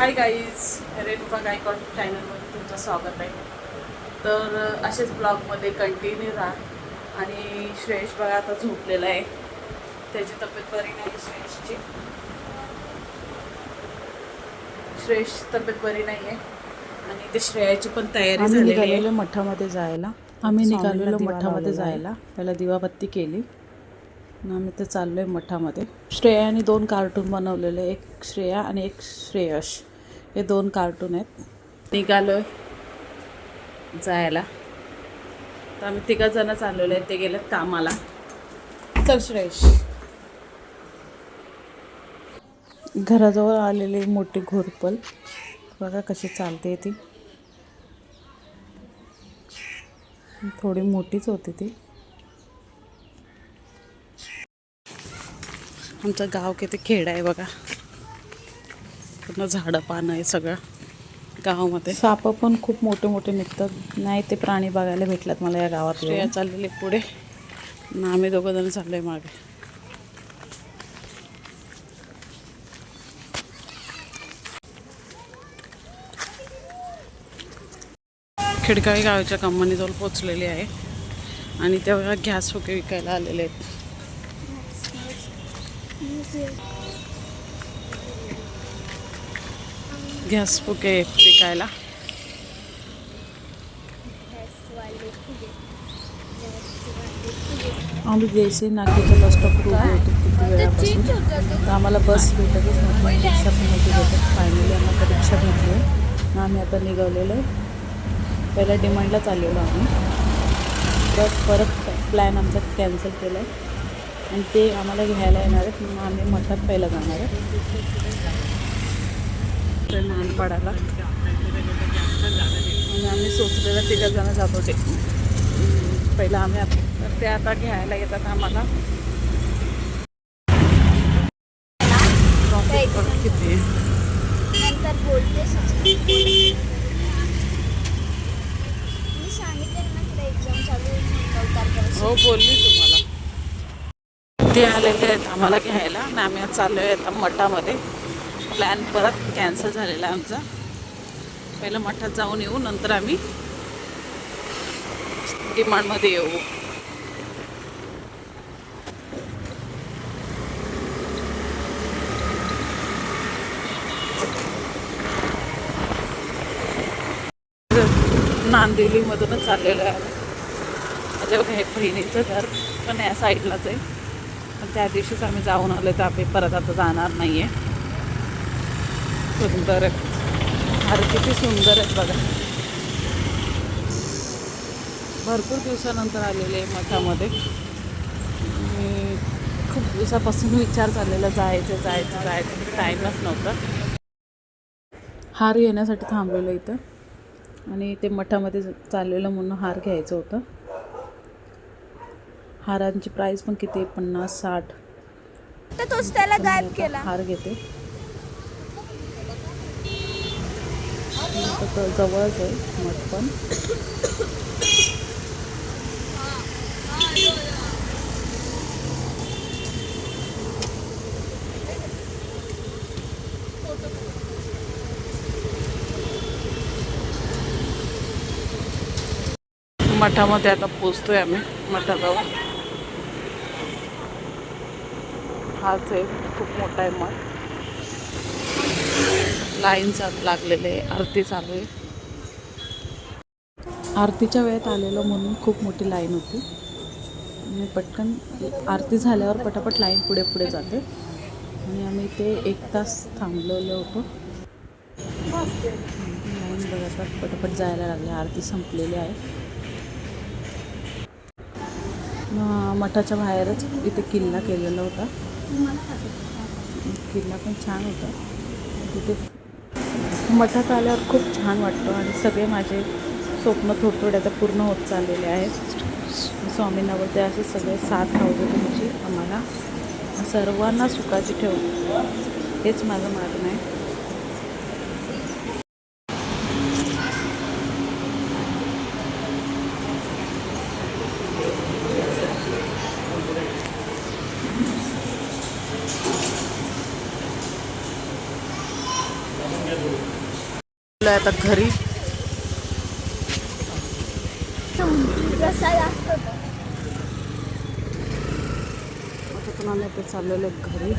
Hi guys Renuka Gaikwad चॅनलमध्ये तुमचं स्वागत आहे. तर असेच ब्लॉगमध्ये कंटिन्यू राहा. आणि श्रेयश बघा आता झोपलेला आहे. त्याची तब्येत बरी नाही श्रेयशची. श्रेयश तब्येत बरी नाही आहे आणि ते श्रेयाची पण तयारी झालेली आहे. मठामध्ये जायला. आम्ही निघालेलो मठामध्ये आहे. जायला. पहिला दिवाबत्ती केली. आणि आम्ही ते चाललोय मठामध्ये. श्रेयाने दोन कार्टून बनवलेले. एक श्रेया आणि एक श्रेयश. हे दोन कार्टून आहेत. निघालो आहे जायला. तर आम्ही तिघं जण चाललेलो आहे. ते गेलेत कामाला. चल सुरेश. घराजवळ आलेली मोठी घोरपल. बघा कशी चालते ती. थोडी मोठीच होती ती. आमचं गाव किती खेड आहे बघा. पूर्ण झाडं पानं आहे सगळं गावामध्ये. साप पण खूप मोठे मोठे निघतात. नाही ते प्राणी बघायला भेटलात मला या गावात श्रेया चाललेली पुढे. आणि आम्ही दोघं जण चाललोय मागे. खिडकाळी गावाच्या कंपनीजवळ पोचलेली आहे. आणि तेव्हा गॅस फुके विकायला आलेले आहेत. गॅस फुके विकायला आम्ही जैसे नागपूरच्या बस स्टॉपवर उभे होतो किती वेळापासून. तर आम्हाला बस भेटतच नव्हती रिक्षा पण नव्हती भेटत. फायनली आम्हाला रिक्षा भेटली आहे. आम्ही आता निघावलेलो पहिल्या डिमांडलाच आलेलो आम्ही. तर परत प्लॅन आमचा कॅन्सल केला आहे आणि ते आम्हाला घ्यायला येणार आहेत. मग आम्ही मठात पहिला जाणार आहे. ते नानपाडाला. आणि आम्ही सोचलेलं तिघं जण जात होते. पहिलं आम्ही आता तर ते आता घ्यायला येतात आम्हाला. किती आहे. आहे. हो बोलली तुम्हाला. ते आलेले आहेत आम्हाला घ्यायला आणि आम्ही चाललो आहे आता मठामध्ये. प्लॅन परत कॅन्सल झालेला आहे आमचा. पहिलं मठात जाऊन येऊ नंतर आम्ही डिमांडमध्ये येऊ. नांदिवलीमधूनच चाललेलं आहे माझ्या काही बहिणीचं घर पण या साईडलाच आहे. पण त्या दिवशीच आम्ही जाऊन आलो तर आम्ही परत आता जाणार नाही आहे सुंदर आहे अरे किती सुंदर आहेत बघा. भरपूर दिवसानंतर आलेले आहे मठामध्ये. आणि खूप दिवसापासून विचार चाललेला जायचं जायचं जायचं. टाईमच नव्हता. हार येण्यासाठी थांबलेलो इथं. आणि ते मठामध्ये चाललेलं म्हणून हार घ्यायचं होतं. हारांची प्राईस पण किती? पन्नास साठ. तोच त्याला गायब केला. हार घेते. तर जवळच आहे मठ पण. मठामध्ये आता पोचतोय आम्ही मठाजवळ. हाच आहे खूप मोठा आहे मठ. लाईन चालू लागलेले आहे आरती चालू आहे. आरतीच्या वेळेत आलेलो म्हणून खूप मोठी लाईन होती. आणि पटकन आरती झाल्यावर पटापट लाईन पुढे पुढे जाते. आणि आम्ही ते एक तास थांबलेलो होतो. लाईन बघा पटापट जायला लागले. आरती संपलेली आहे. मठाच्या बाहेरच इथे किल्ला केलेला होता. किल्ला पण छान होता. तिथे मठात आल्यावर खूप छान वाटतं आणि सगळे माझे स्वप्न थोडं थोडे आता पूर्ण होत चाललेले आहेत. स्वामींना बोलते असे सगळे साथ राहू तुमची आम्हाला. सर्वांना सुखाची ठेव. हेच माझं मागणं आहे. चाललेलो आहे आता घरी. आता पण आम्ही आता चाललेलो आहे घरी.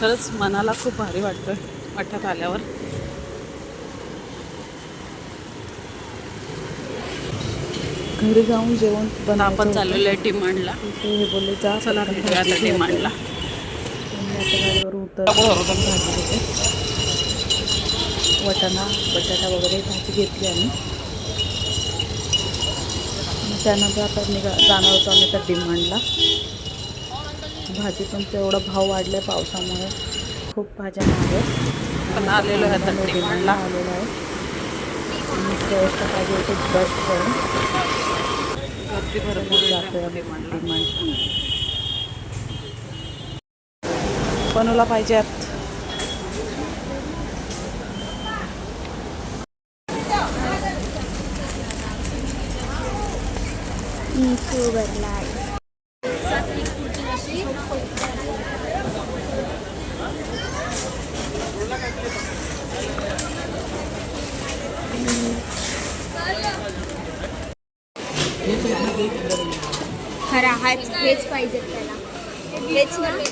खरंच मनाला खूप भारी वाटतंय मठात आल्यावर. घरी जाऊन जेवण पण आपण चाललेलो आहे डिमांडला. हे बोलले जा. चला भेटूया आता. डिमांडला. भाजी घेते वटाणा बटाटा वगैरे भाजी घेतली आम्ही. त्यानंतर आता निघा जाणार होतो आम्ही आता डिमांडला. भाजी पण तेवढा भाव वाढलाय पावसामुळे. खूप भाज्या पण आलेलो आहे डिमांडला. आलेलो आहे. आणि टेस्ट पाहिजे होते ब्रश करून भरपूर आम्ही डिमांडला. डिमांड बनवला पाहिजेत खरा हाच हेच पाहिजे त्याला. हेच नाही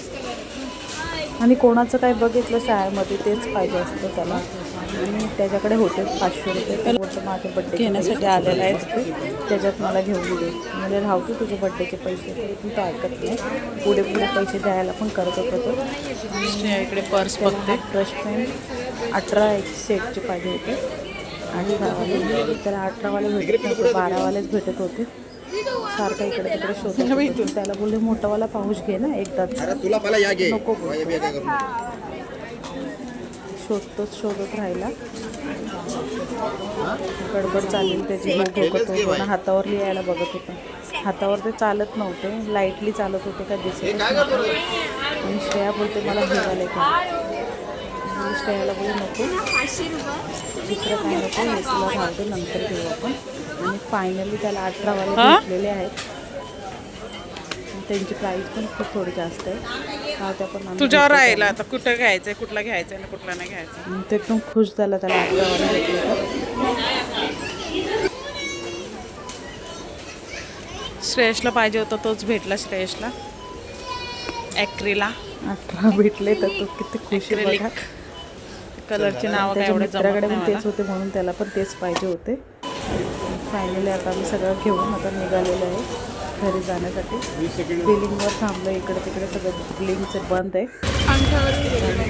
आणि कोणाचं काय बघितलं शाळेमध्ये तेच पाहिजे असतं त्याला. आणि त्याच्याकडे होते पाचशे रुपये. बोलतो माझ्या बड्डे घेण्यासाठी आलेला आहे. त्याच्यात मला घेऊन दे. म्हणजे राहतो तुझे बड्डेचे पैसे. तो ऐकत नाही. पुढे पुढे पैसे द्यायला पण करत होता इकडे पर्स बघते. ब्रश पेन अठरा एक सेटचे पाहिजे होते. अठरावाले. त्याला अठरावाले भेटत नव्हते बारावालेच भेटत होते. सारखा इकडे तिकडे शोधत. त्याला बोलले मोठावाला पाऊस घे ना एकदाच. अरे तुला पहिला या घे. नको शोधतोच शोधत राहिला. गडबड चालली त्याची. ठोकत होतो. हातावर लिहायला बघत होता. हातावर ते चालत नव्हते. लाईटली चालत होते का दिसत? आणि श्रेया बोलते मला हे झालंय का? श्रेयाला बोलू नको. दुसरं काय नको तुला राहू दे नंतर घेऊ आपण. आणि फायनली त्याला अठरावाले हा? भेटलेले आहेत. त्यांची प्राईस पण खूप थोडी जास्त आहे. पण तुझ्यावर राहिला. आता कुठं घ्यायचंय कुठला घ्यायचंय आणि कुठला नाही घ्यायचं तो एकदम खुश झाला त्याला अठरावाला तर. श्रेयसला पाहिजे होता तोच भेटला श्रेयसला. ॲक्रीला अठरा भेटले तर तो किती खुश आहे कलरची नावं काय त्याच्या एवढे जमत मित्राकडे नाही पण तेच होते म्हणून त्याला पण तेच पाहिजे होते. फायनली आता आम्ही सगळं घेऊन आता निघालेलो आहे घरी जाण्यासाठी. बिलिंगवर थांबलो इकडे तिकडे सगळं बिलिंगचं बंद आहे.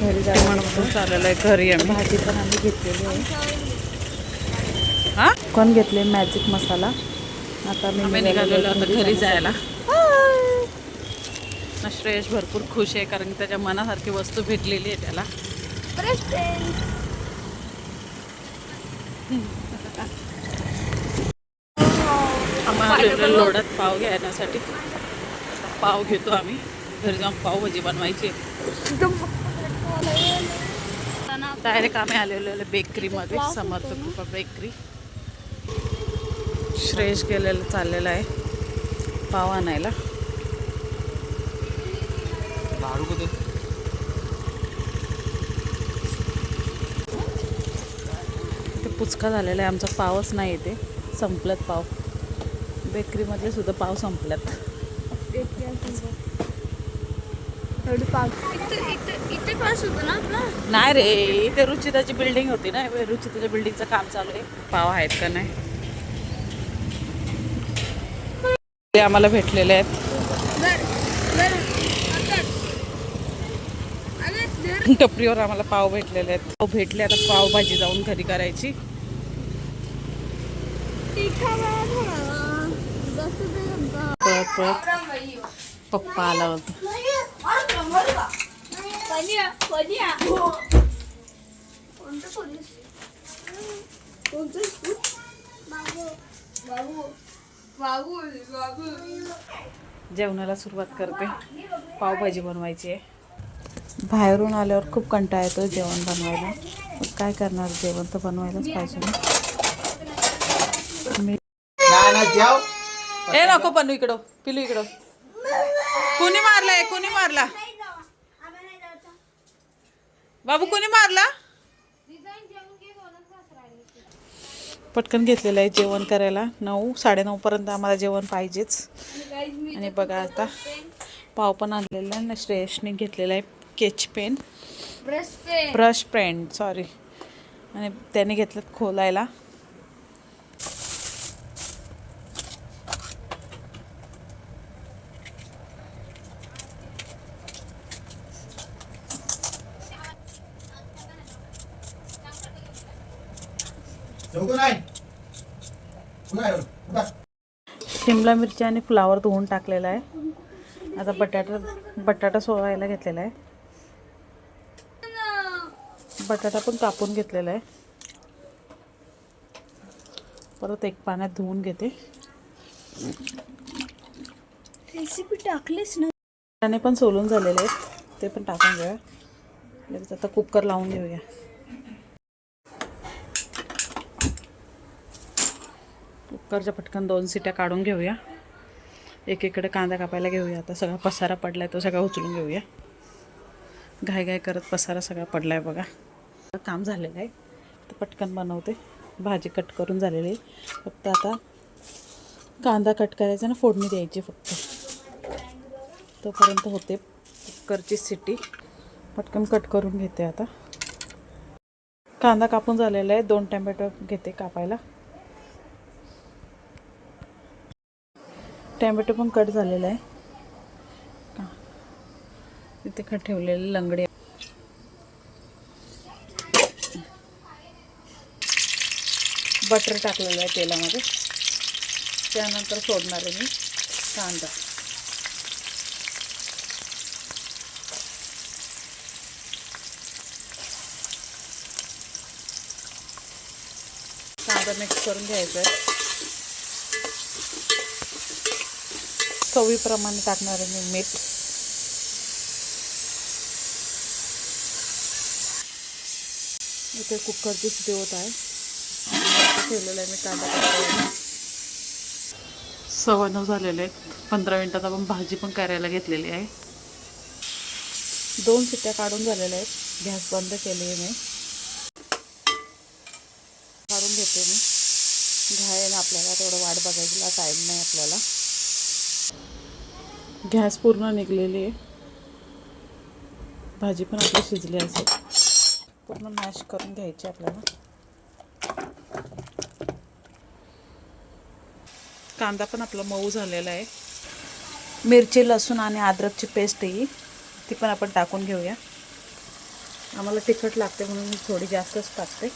घरी जायला म्हणून चाललेलं आहे घरी आम्ही. भाजी पण आम्ही घेतलेली आहे. हा? कोण घेतले मॅजिक मसाला. आता मी आम्ही निघालेलो आता घरी. जायला. ना श्रेयस भरपूर खुश आहे कारण की त्याच्या मनासारखी वस्तू भेटलेली आहे त्याला. ब्रश लोडात पाव घेण्यासाठी. पाव घेतो आम्ही. घरी जाऊन पावभाजी बनवायची. डायरेक्ट आम्ही आलेलो आहे बेकरीमध्ये समर्थ कृपा बेकरी. श्रेयश गेलेलं चाललेलं आहे. पाव आणायला. ते पुचका झालेला आहे. आमचा पावच नाही येते संपलत पाव. बेकरीमधले सुद्धा पाव संपल्यात. इथे नाही रे इथे रुचिताची बिल्डिंग होती ना रुचिताच्या बिल्डिंगचं काम चालू आहे. पाव आहेत का नाही? ते आम्हाला भेटलेले आहेत. टपरीवर आम्हाला पाव भेटलेले आहेत. पाव भेटले आता पावभाजी जाऊन घरी करायची तिखा वेळा थोडा जास्त ते पळत पळत पप्पा आला होता जेवणाला सुरुवात करते. पावभाजी बनवायची आहे. बाहेरून आल्यावर खूप कंटाळा येतो जेवण बनवायला. काय करणार? जेवण तर बनवायलाच पाहिजे ना. ए नको पन्नू इकडं पिलू इकडं. कुणी मारलाय कुणी मारला? बाबू कोणी मारला? पटकन घेतलेलं आहे जेवण करायला. नऊ साडेनऊ पर्यंत आम्हाला जेवण पाहिजेच. आणि बघा आता पाव पण आणलेला आहे. श्रेयसने घेतलेला आहे sketch pen. Brush pen. Sorry आणि त्याने घेतलं खोलायला जेवतो नाही पुन्हा येऊ. उठा. शिमला मिरची आणि फ्लावर धुवून टाकलेला आहे. आता बटाटा बटाटा सोलायला घेतलेला आहे. बटाटा पण कापून घेतलेला आहे. परत एक पाण्यात धुवून घेते. रेसिपी टाकलीस ना. त्याने पण सोलून झालेले आहेत. ते पण टाकून घेऊया. लगेच आता कुकर लावून घेऊया. कुकरच्या पटकन दोन सिट्या काढून घेऊया. एकीकडे कांदा कापायला घेऊया. आता सगळा पसारा पडलाय तो सगळा उचलून घेऊया. घाय घाय करत पसारा सगळा पडलाय बघा. काम झालेलं आहे. तर पटकन बनवते. भाजी कट करून झालेली आहे. फक्त आता कांदा कट करायचा ना फोडणी द्यायची फक्त. तोपर्यंत होते कुकरची सिटी. पटकन कट करून घेते आता. कांदा कापून झालेला आहे. दोन टॅमॅटो घेते कापायला. टॅमॅटो पण कट झालेला आहे. इथे तिथे ठेवलेले लंगडे. बटर टाकलेलं आहे तेलामध्ये. त्यानंतर सोडणार आहे मी कांदा. कांदा मिक्स करून घ्यायचा आहे. चवीप्रमाणे टाकणार आहे मी मीठ. इथे कुकरची शिटी होत आहे. इथे ठेवलेलं आहे मी कांदा सव्वा नऊ झालेले आहेत. पंधरा मिनटात आपण भाजी पण करायला घेतलेली आहे. दोन शिट्ट्या काढून झालेल्या आहेत. गॅस बंद केली आहे मी. काढून घेते मी. घ्यायला आपल्याला तेवढं वाट बघायला टाईम नाही आपल्याला. गॅस पूर्ण निघलेली आहे. भाजी पण आपली शिजली असेल. पूर्ण मॅश करून घ्यायची आपल्याला. कांदा पण आपला मऊ झालेला आहे. मिरची लसूण आणि अद्रकची पेस्ट ही. ती पण आपण टाकून घेऊया. आम्हाला तिखट लागते म्हणून मी थोडी जास्तच टाकते.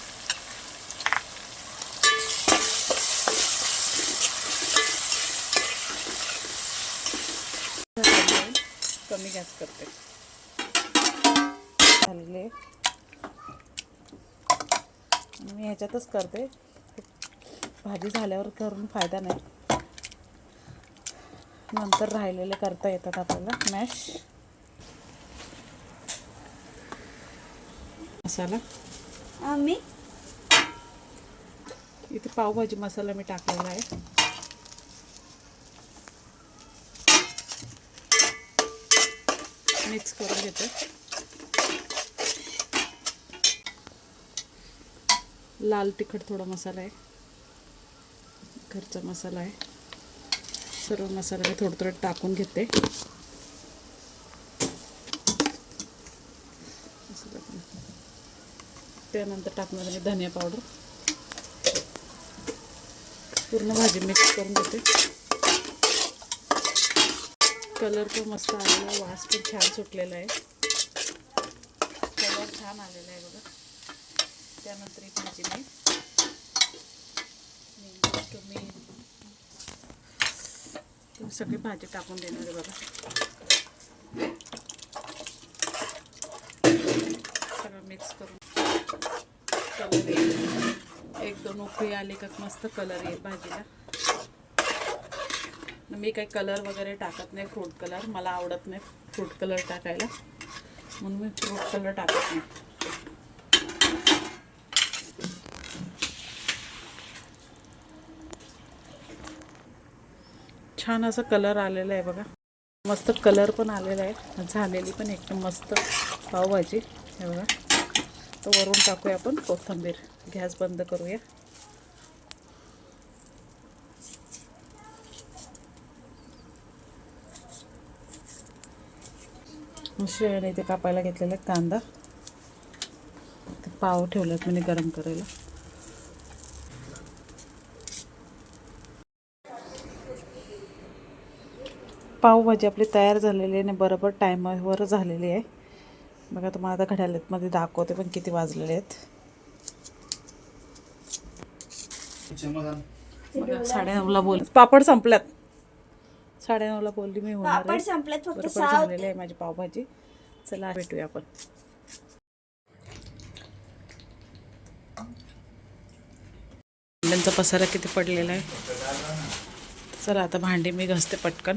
कमी गॅस करते. झालेले मी ह्याच्यातच करते. भाजी झाल्यावर करून फायदा नाही. नंतर राहिलेले करता येतात आपल्याला. मॅश. मसाला. आम्ही इथे पावभाजी मसाला मी टाकलेला आहे. मिक्स करून घेते. लाल तिखट थोडा मसाला आहे. घरचा मसाला आहे. सर्व मसाला मी थोडं थोडं टाकून घेते. त्यानंतर टाकणार आहे मी धनिया पावडर. पूर्ण भाजी मिक्स करून घेते. कलर पण मस्त आलेला आहे. वास पण छान सुटलेला आहे. कलर छान आलेला आहे बघा. त्यानंतर एक भाजी मी. तुम्ही तुम्ही सगळी भाजी टाकून देणार आहे बघा. सगळं मिक्स करून. कलर येईल एक दोन उकळी आली का मस्त कलर येईल भाजीला. मी काही कलर वगैरे टाकत नाही फ्रूट कलर मला आवडत नाही फ्रूट कलर टाकायला. म्हणून मी फ्रूट कलर टाकत नाही. छान असा कलर आलेला आहे बघा. मस्त कलर पण आलेला आहे. झालेली पण एकदम मस्त पावभाजी हे बघा. तर वरून टाकूया आपण कोथिंबीर. गॅस बंद करूया. शिळ्याने इथे कापायला घेतलेला कांदा. ते पाव ठेवलेत म्हणजे गरम करायला. पावभाजी आपली तयार झालेली आहे आणि बरोबर टायमावर झालेली आहे. बघा तुम्हाला आता घड्याळामध्ये दाखवते पण किती वाजलेले आहेत. बघा साडेनऊला बोल पापड संपल्यात. साडेनऊला बोलली मी होणार आहे. संपल्यात फक्त बरोबर सहा झालेली आहे माझी पावभाजी. चला भेटूया आपण. भांड्यांचा पसारा किती पडलेला आहे? चला आता भांडी मी घासते पटकन.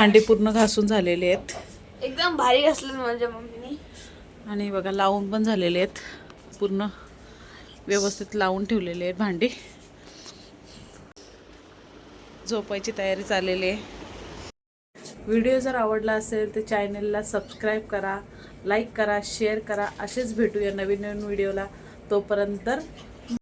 भांडी पूर्ण घासून झालेली आहेत. एकदम भारी असलं माझ्या मम्मीने. आणि बघा लावून पण झालेले आहेत. पूर्ण व्यवस्थित लावून ठेवलेले आहेत भांडी. झोपायची तयारी चाललेली आहे. व्हिडिओ जर आवडला असेल तर चॅनलला सबस्क्राईब करा लाईक करा शेअर करा. असेच भेटूया नवीन नवीन व्हिडिओला. तोपर्यंत